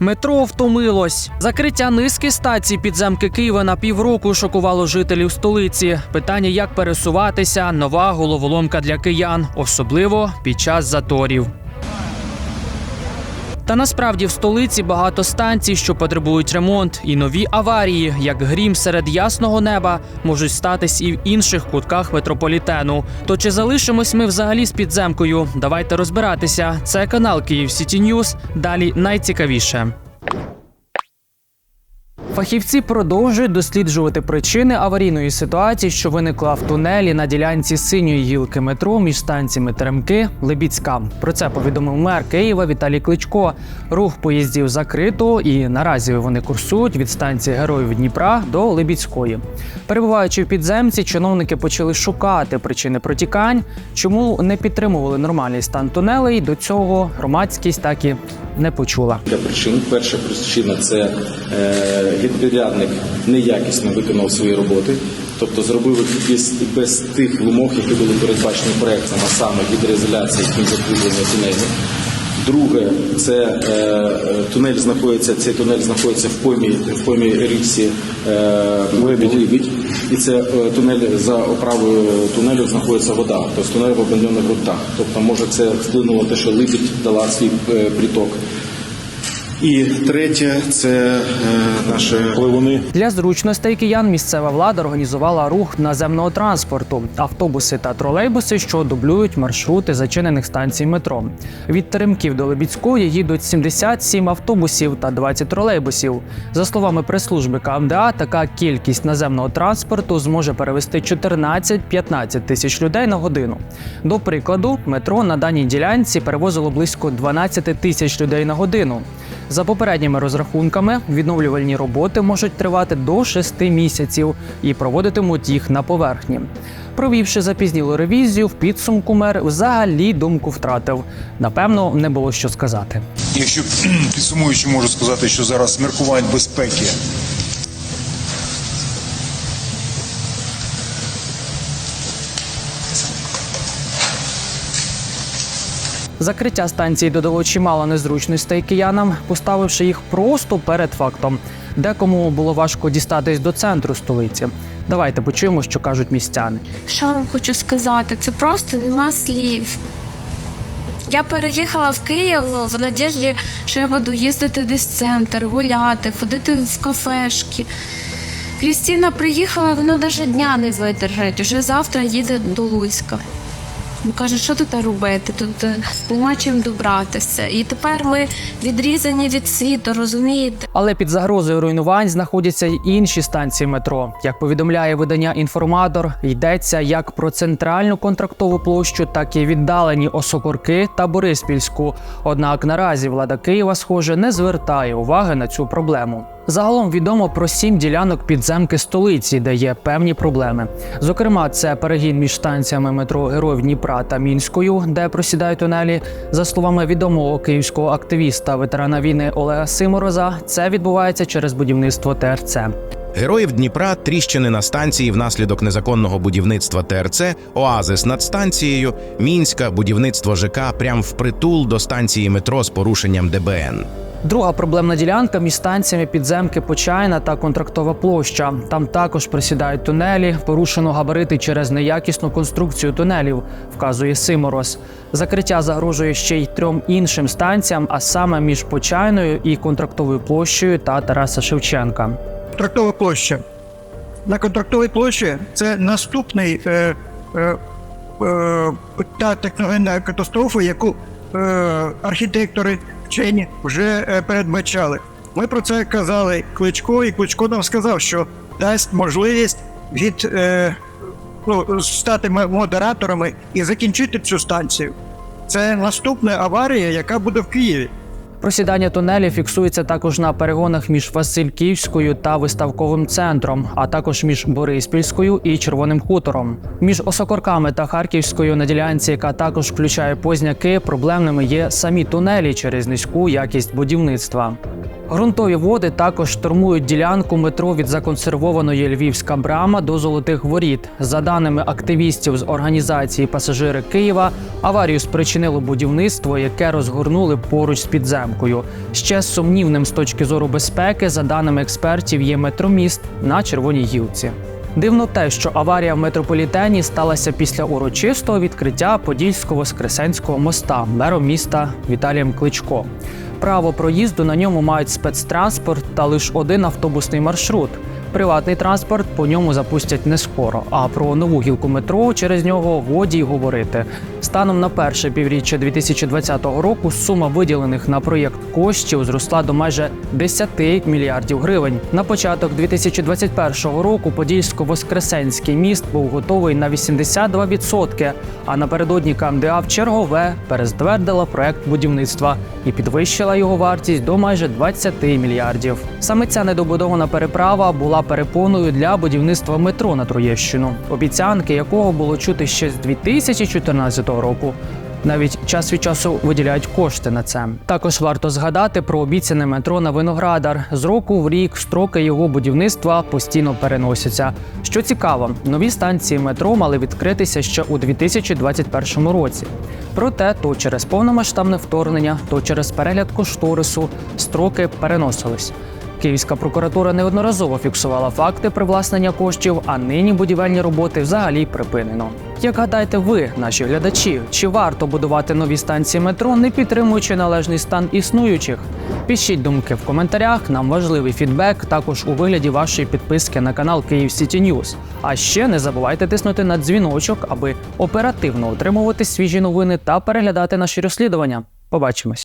Метро втомилось. Закриття низки стацій підземки Києва на півроку шокувало жителів столиці. Питання, як пересуватися, нова головоломка для киян, особливо під час заторів. Та насправді в столиці багато станцій, що потребують ремонт, і нові аварії, як грім серед ясного неба, можуть статись і в інших кутках метрополітену. То чи залишимось ми взагалі з підземкою? Давайте розбиратися. Це канал Київ Сіті Ньюс. Далі найцікавіше. Фахівці продовжують досліджувати причини аварійної ситуації, що виникла в тунелі на ділянці синьої гілки метро між станціями Теремки Лебідська. Про це повідомив мер Києва Віталій Кличко. Рух поїздів закрито, і наразі вони курсують від станції Героїв Дніпра до Лебідської. Перебуваючи в підземці, чиновники почали шукати причини протікань, чому не підтримували нормальний стан тунелей. До цього громадськість так і не почула. Причин. Перша причина це е, підрядник неякісно виконав свої роботи, тобто зробив їх без, без тих вимог, які були передбачені проектом, а саме гідроізоляції, і закріплення тунелю. Друге, це е, е, тунель знаходиться. Цей тунель знаходиться в поймі в поймі річці е, Либідь. І це е, тунель за оправою тунелю знаходиться вода, тобто тунель в обмежених грунтах. Тобто, може, це вплинуло те, що Либідь дала свій е, приток. І третє це е, наше пливуни. Для зручностей киян місцева влада організувала рух наземного транспорту, автобуси та тролейбуси, що дублюють маршрути зачинених станцій метро. Від Теремків до Лебідської їдуть 77 автобусів та 20 тролейбусів. За словами прес-служби КМДА, така кількість наземного транспорту зможе перевести 14-15 тисяч людей на годину. До прикладу, метро на даній ділянці перевозило близько 12 тисяч людей на годину. За попередніми розрахунками, відновлювальні роботи можуть тривати до 6 місяців і проводитимуть їх на поверхні. Провівши запізнілу ревізію, в підсумку мер взагалі думку втратив. Напевно, не було що сказати. Якщо підсумуючи, можу сказати, що зараз міркувань безпеки Закриття станції додало чимало незручностей киянам, поставивши їх просто перед фактом. Декому було важко дістатись до центру столиці. Давайте почуємо, що кажуть містяни. Що вам хочу сказати? Це просто нема слів. Я переїхала в Київ в надіжді, що я буду їздити десь в центр, гуляти, ходити в кафешки. Крістіна приїхала, вона навіть дня не видержить. Вже завтра їде до Луцька. Каже, що тут робити? Тут е, нема добратися. І тепер ми відрізані від світу, розумієте? Але під загрозою руйнувань знаходяться й інші станції метро. Як повідомляє видання інформатор, йдеться як про центральну контрактову площу, так і віддалені Осокорки та Бориспільську. Однак наразі влада Києва, схоже, не звертає уваги на цю проблему. Загалом відомо про сім ділянок підземки столиці, де є певні проблеми. Зокрема, це перегін між станціями метро Героїв Дніпра та Мінською, де просідають тунелі. За словами відомого київського активіста, ветерана війни Олега Симороза, це відбувається через будівництво ТРЦ. Героїв Дніпра тріщини на станції внаслідок незаконного будівництва ТРЦ, оазис над станцією, Мінська, будівництво ЖК прям впритул до станції метро з порушенням ДБН. Друга проблемна ділянка між станціями підземки Почайна та контрактова площа. Там також присідають тунелі, порушено габарити через неякісну конструкцію тунелів, вказує Симороз. Закриття загрожує ще й трьом іншим станціям, а саме між Почайною і контрактовою площею та Тараса Шевченка. Контрактова площа. На контрактовій площі це наступний е, е, е, та техногенна катастрофа, яку е, архітектори, вчені вже е, передбачали. Ми про це казали Кличко, і Кличко нам сказав, що дасть можливість від е, ну, стати модераторами і закінчити цю станцію. Це наступна аварія, яка буде в Києві. Просідання тунелів фіксується також на перегонах між Васильківською та виставковим центром, а також між Бориспільською і Червоним хутором. Між Осокорками та Харківською на ділянці, яка також включає позняки, проблемними є самі тунелі через низьку якість будівництва. Грунтові води також штурмують ділянку метро від законсервованої Львівська брама до Золотих Воріт. За даними активістів з організації Пасажири Києва, аварію спричинило будівництво, яке розгорнули поруч з підземкою. Ще сумнівним з точки зору безпеки, за даними експертів, є метроміст на Червоній гілці. Дивно те, що аварія в метрополітені сталася після урочистого відкриття Подільсько-Воскресенського моста мером міста Віталієм Кличко. Право проїзду на ньому мають спецтранспорт та лише один автобусний маршрут. Приватний транспорт по ньому запустять не скоро. А про нову гілку метро через нього годі й говорити. Станом на перше півріччя 2020 року сума виділених на проєкт коштів зросла до майже 10 мільярдів гривень. На початок 2021 року Подільсько-Воскресенський міст був готовий на 82%, а напередодні КМДА в чергове перезтвердила проект будівництва і підвищила його вартість до майже 20 мільярдів. Саме ця недобудована переправа була перепоною для будівництва метро на Троєщину, обіцянки якого було чути ще з 2014 року. Навіть час від часу виділяють кошти на це. Також варто згадати про обіцяне метро на Виноградар. З року в рік строки його будівництва постійно переносяться. Що цікаво, нові станції метро мали відкритися ще у 2021 році. Проте то через повномасштабне вторгнення, то через перегляд кошторису строки переносились. Київська прокуратура неодноразово фіксувала факти привласнення коштів, а нині будівельні роботи взагалі припинено. Як гадаєте ви, наші глядачі, чи варто будувати нові станції метро, не підтримуючи належний стан існуючих? Пишіть думки в коментарях. Нам важливий фідбек, також у вигляді вашої підписки на канал Київ Сіті Ньюз. А ще не забувайте тиснути на дзвіночок, аби оперативно отримувати свіжі новини та переглядати наші розслідування. Побачимось.